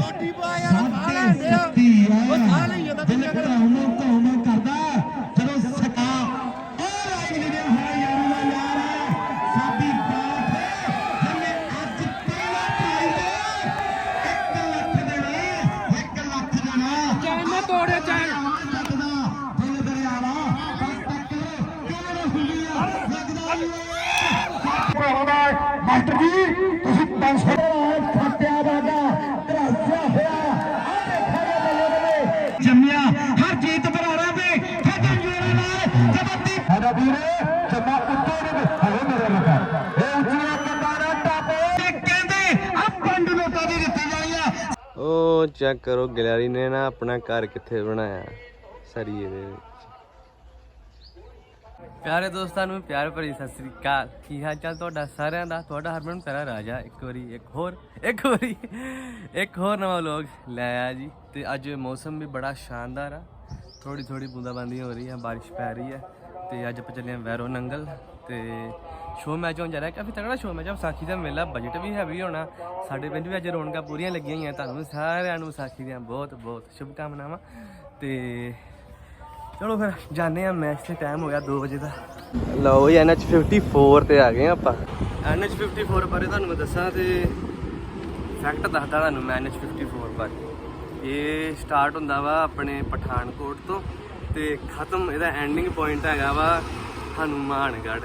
ਕੋਟੀ ਪਾਇਆ ਖਾਣਾ ਦੇ ਉਹ ਖਾ ਲਈ ਜਾਂਦਾ ਤੇ ਜਗਰ ਚੈੱਕ ਕਰੋ, ਗੈਲਰੀ ਨੇ ਨਾ ਆਪਣਾ ਘਰ ਕਿੱਥੇ ਬਣਾਇਆ, ਸਰੀਏ ਦੇ ਵਿੱਚ। ਪਿਆਰੇ ਦੋਸਤਾਂ ਨੂੰ ਪਿਆਰ ਭਰੀ ਸਤਿ ਸ੍ਰੀ ਅਕਾਲ। ਕੀ ਹਾਲ ਚਾਲ ਤੁਹਾਡਾ ਸਾਰਿਆਂ ਦਾ? ਤੁਹਾਡਾ ਹਰਮਨ ਪਿਆਰਾ ਰਾਜਾ। ਇੱਕ ਵਾਰੀ, ਇੱਕ ਹੋਰ, ਇੱਕ ਵਾਰੀ, ਇੱਕ ਹੋਰ ਨਵਾਂ ਲੋਗ ਲੈ ਆ ਜੀ। ਤੇ ਅੱਜ ਮੌਸਮ ਵੀ ਬੜਾ ਸ਼ਾਨਦਾਰ ਆ। ਥੋੜੀ ਥੋੜੀ ਬੂੰਦਾਬਾਂਦੀ ਹੋ ਰਹੀ ਹੈ ਬਾਰਿਸ਼ ਪੈ ਰਹੀ ਹੈ ਤੇ ਅੱਜ ਆਪਾਂ ਚੱਲੇ ਵੈਰੋ ਨੰਗਲ। ਤੇ ਸ਼ੋਅ ਮੈਚ ਹੋਣ ਜਾ ਰਿਹਾ ਕਾਫੀ ਤਕੜਾ ਸ਼ੋਅ ਮੈਚ ਆ ਵਿਸਾਖੀ ਦਾ ਮੇਲਾ ਬਜਟ ਵੀ ਹੈਵੀ ਹੋਣਾ, ਸਾਡੇ ਪਿੰਡ ਵੀ ਅੱਜ ਰੌਣਕਾਂ ਪੂਰੀਆਂ ਲੱਗੀਆਂ ਹੋਈਆਂ ਤੁਹਾਨੂੰ ਸਾਰਿਆਂ ਨੂੰ ਵਿਸਾਖੀ ਦੀਆਂ ਬਹੁਤ ਬਹੁਤ ਸ਼ੁਭ ਕਾਮਨਾਵਾਂ ਤੇ ਚਲੋ ਫਿਰ ਜਾਣੇ ਆ ਮੈਚ ਤੇ ਟਾਈਮ ਹੋ ਗਿਆ 2 ਵਜੇ ਦਾ। ਲਓ ਜੀ ਐਨਐਚ 54 ਤੇ ਆ ਗਏ ਆਪਾਂ। ਐਨਐਚ 54 ਬਾਰੇ ਤੁਹਾਨੂੰ ਮੈਂ ਦੱਸਾਂ ਤੇ ਫੈਕਟ ਦੱਸਦਾ ਤੁਹਾਨੂੰ ਮੈਂ ਐਨਐਚ 54 ਬਾਰੇ। ਇਹ ਸਟਾਰਟ ਹੁੰਦਾ ਵਾ ਆਪਣੇ ਪਠਾਨਕੋਟ ਤੋਂ ਤੇ ਖਤਮ, ਇਹਦਾ ਐਂਡਿੰਗ ਪੁਆਇੰਟ ਹੈਗਾ ਵਾ ਹਨੂਮਾਨਗੜ੍ਹ।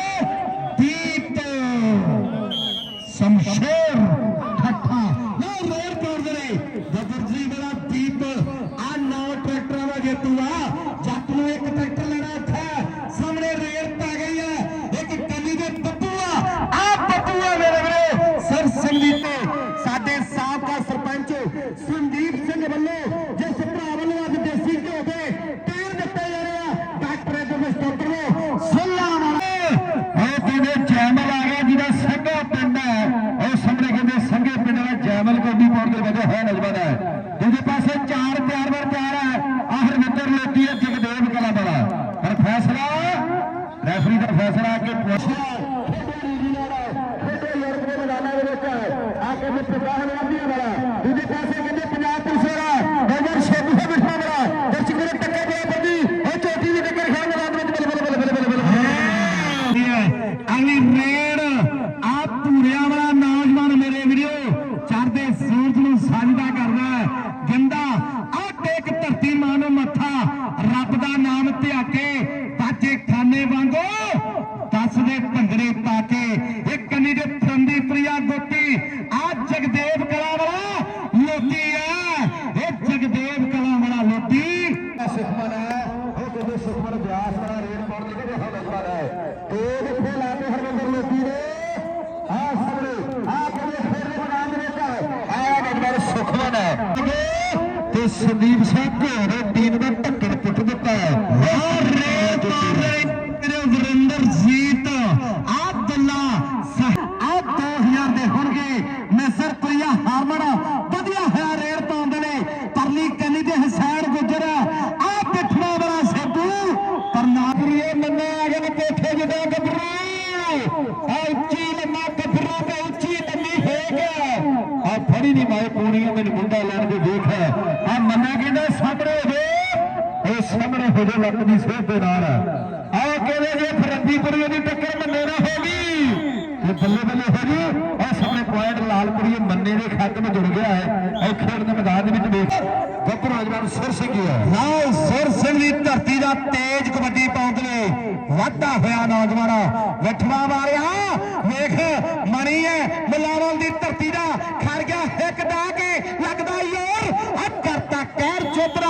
ਲਾਹੌਰ ਦੀ ਧਰਤੀ ਦਾ ਖੜ ਗਿਆ, ਇੱਕ ਦਾ ਕੇ ਲੱਗਦਾ ਯਾਰ ਆ ਕਰਤਾ ਕਹਿਰ ਚੋਪੜਾ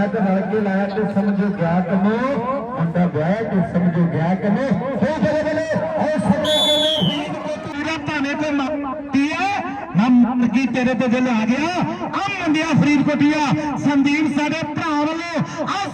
ਲਾਇਕ ਰਲ ਕੇ ਲਾਇਕ ਸਮਝੋ ਗਿਆ ਕਮੋ ਮੁੰਡਾ ਵਿਆਹ ਕੇ ਸਮਝੋ ਗਿਆ ਕਮੋ ਹੋ ਜਲੇ ਬਲੇ ਹੋ ਸਮਝੋ ਬਲੇ ਹੀਦ ਤੇਰਾ ਭਾਵੇਂ ਕੋ ਮਾਤੀ ਹੈ? ਮੈਂ ਮਰ ਗਈ ਤੇਰੇ ਤੇ ਦਿਲ ਆ ਗਿਆ? ਆ ਮੰਦਿਆ ਫਰੀਦਕੋਟੀਆ, ਸੰਦੀਪ ਸਾਡੇ ਭਰਾ ਵੱਲੋਂ ਆ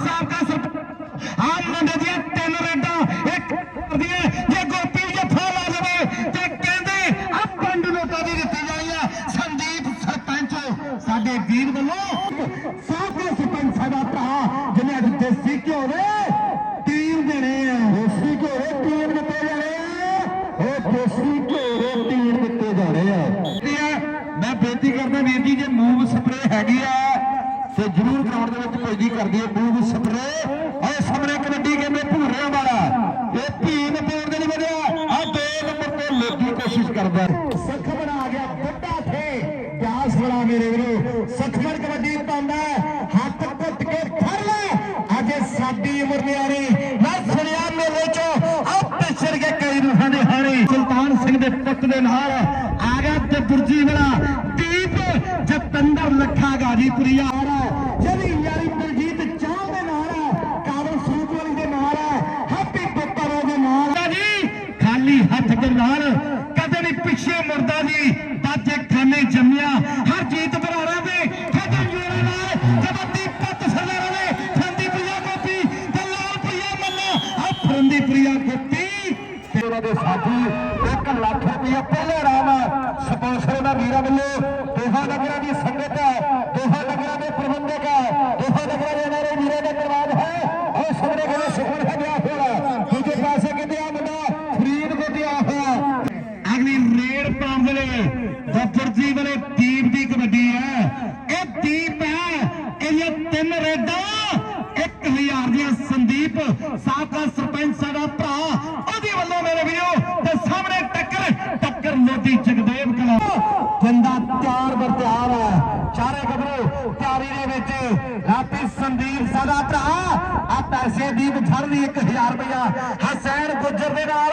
ਹੈਗੀ ਆ ਸੋ ਜਰੂਰ ਗਰਾਊਂਡ ਦੇ ਵਿੱਚ ਭੇਜੀ ਕਰਦੀ ਹੈ ਬੂਬ ਸਪਰੇ ਓਏ ਸਾਹਮਣੇ ਕਬੱਡੀ ਕਹਿੰਦੇ ਭੂਰਿਆਂ ਵਾਲਾ ਇਹ ਭੀਮ ਪਾਉਣ ਦੇ ਨਹੀਂ ਵਧਿਆ ਆ ਦੋ ਨੰਬਰ ਤੇ ਲੋਕੀ ਕੋਸ਼ਿਸ਼ ਕਰਦਾ ਸੱਖ ਬਣਾ ਗਿਆ ਵੱਡਾ ਥੇ ਪਿਆਸ ਬੜਾ ਮੇਰੇ ਵੀਰੋ ਸੱਖਣ ਕਬੱਡੀ ਪਾਉਂਦਾ ਹੱਥ ਘੁੱਟ ਕੇ ਫੜ ਲੈ ਅਜੇ ਸਾਡੀ ਉਮਰ ਨਿਆਰੀ ਮੈਂ ਸੁਣਿਆ ਮੇਲੇ ਚੋਂ ਆ ਪਿਛੜ ਕੇ ਕਈ ਰੂਹਾਂ ਦੇ ਹਾਰੇ ਸੁਲਤਾਨ ਸਿੰਘ ਦੇ ਪੁੱਤ ਦੇ ਨਾਲ ਆ ਗਿਆ ਤੇ ਗੁਰਜੀ ਵਾਲਾ ದಾದಿ ਗੰਦਾ ਤਿਆਰ ਹੈ। ਚਾਰੇ ਗੱਭਰੂ ਤਿਆਰੀ ਦੇ ਵਿੱਚ ਰਾਤੀ ਸੰਦੀਪ ਸਦਾ ਭਰਾ ਆ ਪੈਸੇ ਦੀਪ ਦੀ ਵਿਛੜਨੀ 1000 ਰੁਪਇਆ। ਹਸੈਨ ਗੁੱਜਰ ਦੇ ਨਾਲ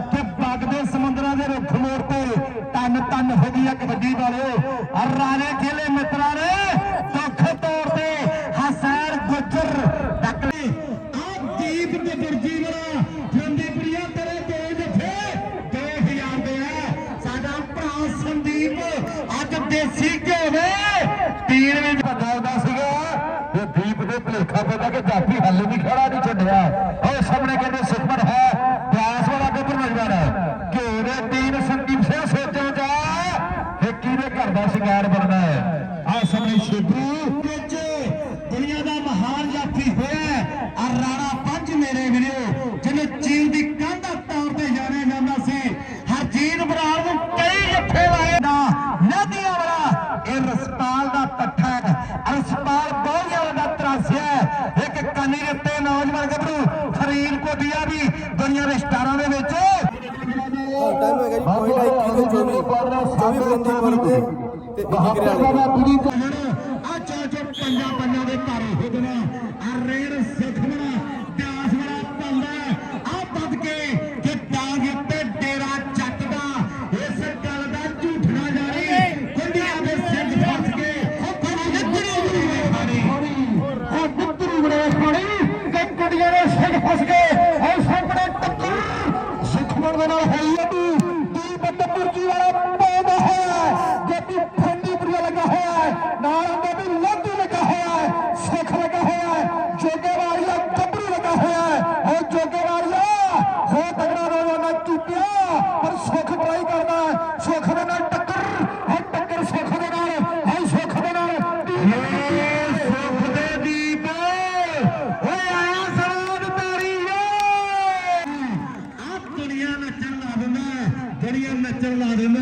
ਜਿਹੜੀਆਂ ਨੱਚਣ ਲਾ ਦਿੰਦਾ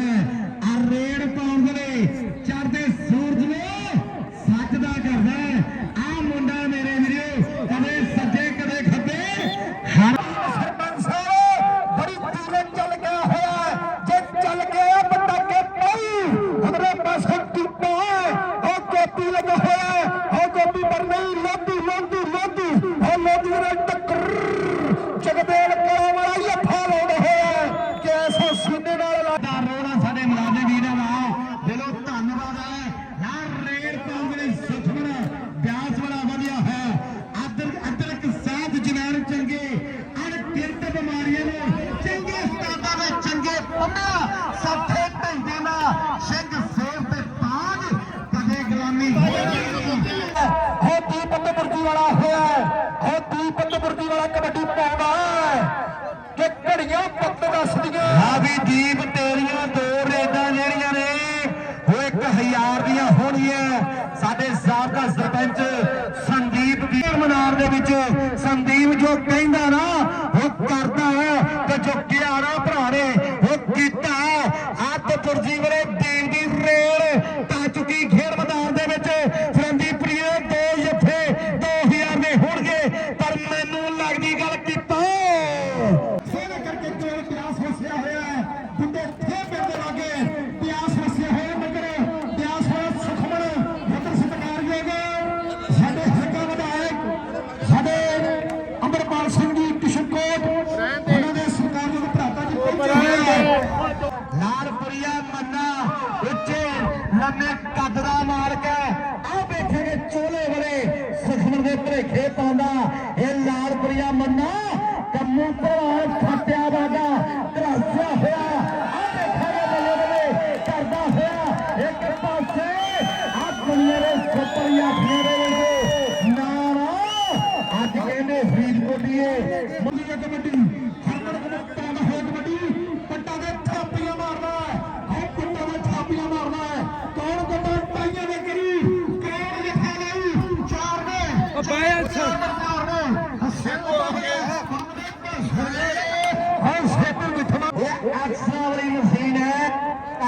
ਆ ਰੇਡ ਪਾਉਣ ਦੇ ਚੜਦੇ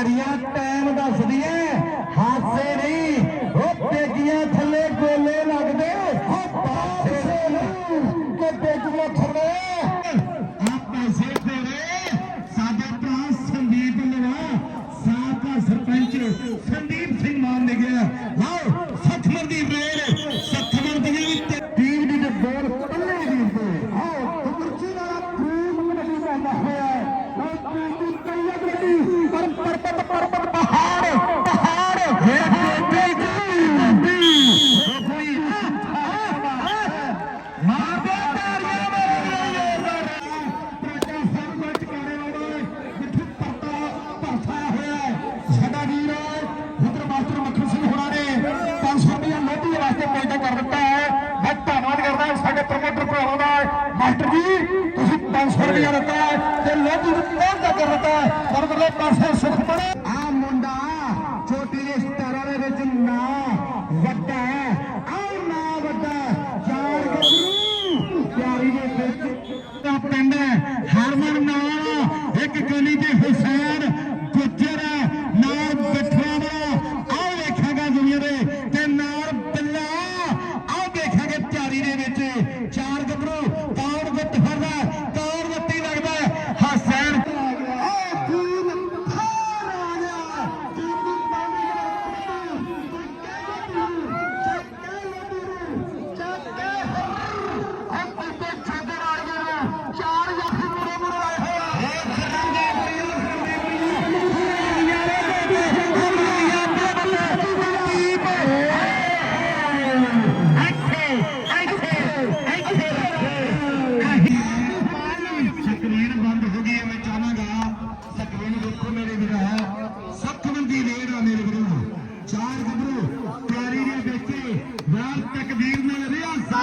ਭਾਰੀਆ ਟਾਈਮ ਦੱਸਦੀ ਦਈਏ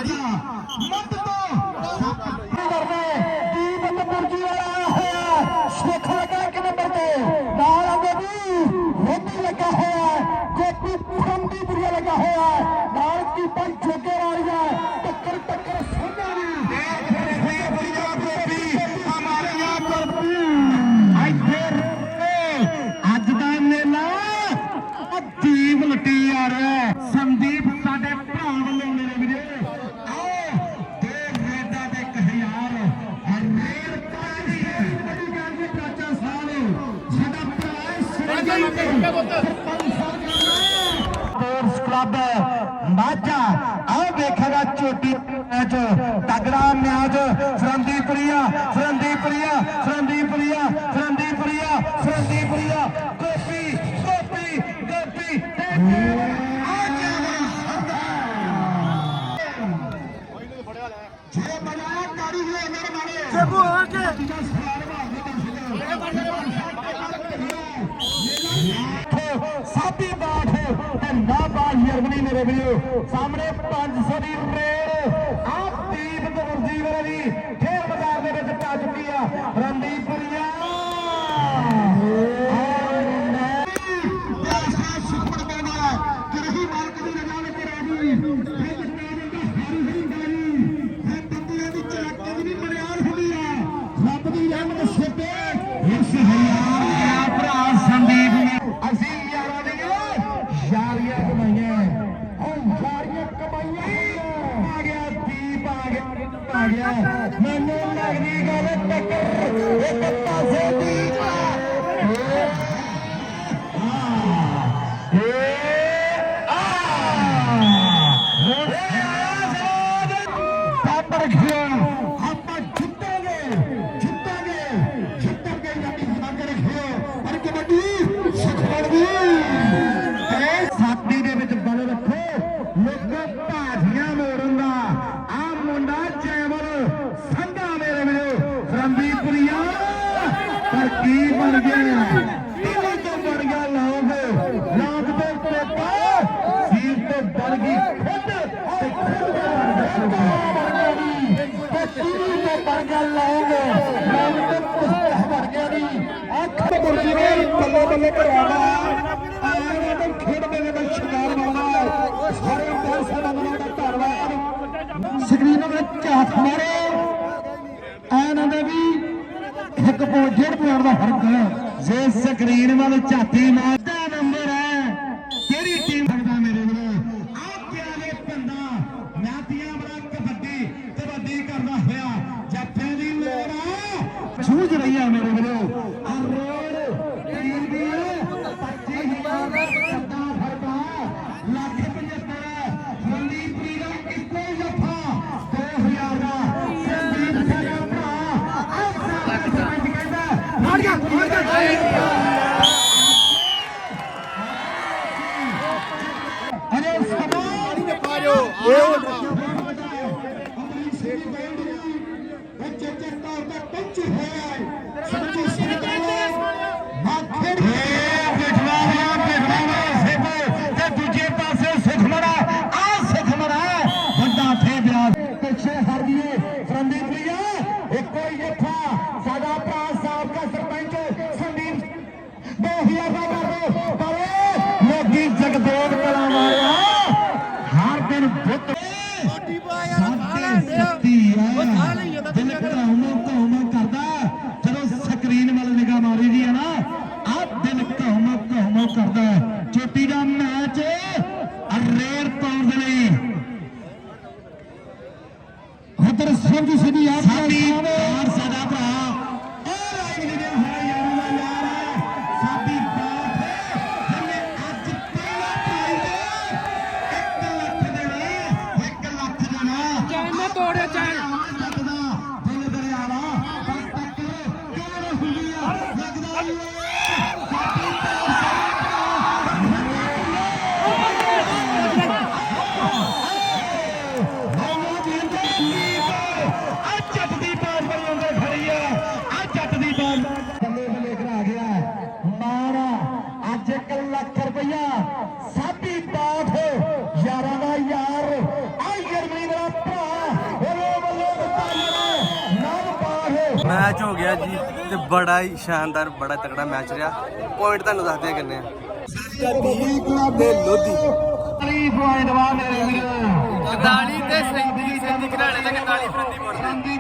কথা अब बाजा अब देखेगा चोटी मैच तगड़ा मैच संदीप रिया संदीप रिया संदीप रिया संदीप रिया संदीप रिया। गोपी गोपी गोपी जय बनाया कारीगर मेरे। माने जब आके ਜਰਮਨੀ ਮੇਰੇ ਵੀਰੋ ਸਾਹਮਣੇ 500 ਦੀ ਰੇਡ ਆਪ ਦੀਪ ਦਵਰਜੀ ਵਾਲਾ ਵੀ ਸਕਰੀਨ ਵਿੱਚ ਹੱਥ ਮਾਰੇ डेढ़ करोड़ का फर्क जे स्क्रीन वाल झाती मार ਪਿੱਛੇ ਹਰ ਗਈਏ ਸੰਦੀਪ ਬੜਾ ਹੀ ਸ਼ਾਨਦਾਰ, ਬੜਾ ਤਕੜਾ ਮੈਚ ਰਿਹਾ। ਪੁਆਇੰਟ ਤੁਹਾਨੂੰ ਦੱਸਦੇ ਕਿੰਨੇ ਆ? ਦੇ ਲੋਧੀ 44 ਤੇ 37 37 ਦਾ